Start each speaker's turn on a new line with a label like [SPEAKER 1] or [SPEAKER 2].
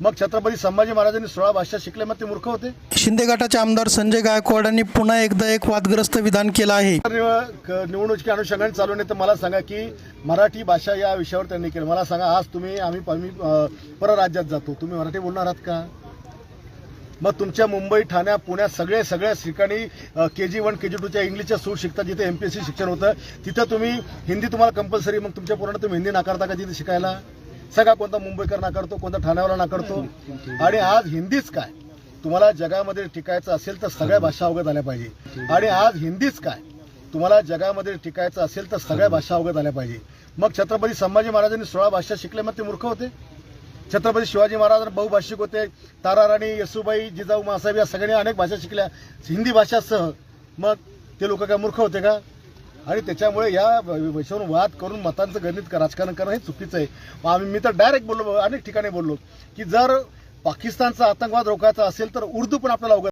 [SPEAKER 1] मग छत्रपती संभाजी महाराजांनी सोळा भाषा शिकले मग ते मूर्ख होते.
[SPEAKER 2] शिंदे गटाचे आमदार संजय गायकवाड यांनी पुन्हा एकदा एक वादग्रस्त विधान केलं आहे.
[SPEAKER 1] निवडणुकीच्या अनुषंगाने चालू नाही तर मला सांगा की मराठी भाषा या विषयावर त्यांनी केलं. मला सांगा आज तुम्ही आम्ही परराज्यात जातो. तुम्ही मराठी बोलणार आहात का? मग तुमच्या मुंबई ठाण्या पुण्यात सगळे सगळ्या ठिकाणी के जी वन के जी टूच्या इंग्लिशच्या सूट शिकता जिथे एमपीएससी शिक्षण होतं तिथं तुम्ही हिंदी तुम्हाला कंपल्सरी मग तुमच्या पोरांना तुम्ही हिंदी नाकारता का तिथे शिकायला? सगळा कोणता मुंबईकर नाकारतो कोणता ठाण्यावाला नाकारतो आणि आज हिंदीच काय? तुम्हाला जगामध्ये टिकायचं असेल तर सगळ्या भाषा अवगत आल्या पाहिजे. आणि आज हिंदीच काय? तुम्हाला जगामध्ये टिकायचं असेल तर सगळ्या भाषा अवगत आल्या पाहिजे. मग छत्रपती संभाजी महाराजांनी सोळा भाषा शिकले मग ते मूर्ख होते? छत्रपती शिवाजी महाराज बहुभाषिक होते. ताराराणी येसुबाई जिजाऊ मासाहेब या सगळ्यांनी अनेक भाषा शिकल्या. हिंदी भाषासह मग ते लोक काय मूर्ख होते का? आणि त्याच्यामुळे या विषयावर वाद करून मतांचं गणित राजकारण करणं हे चुकीचं आहे. आम्ही मी तर डायरेक्ट बोललो अनेक ठिकाणी बोललो की जर पाकिस्तानचा आतंकवाद रोखायचा असेल तर उर्दू पण आपल्याला अवगत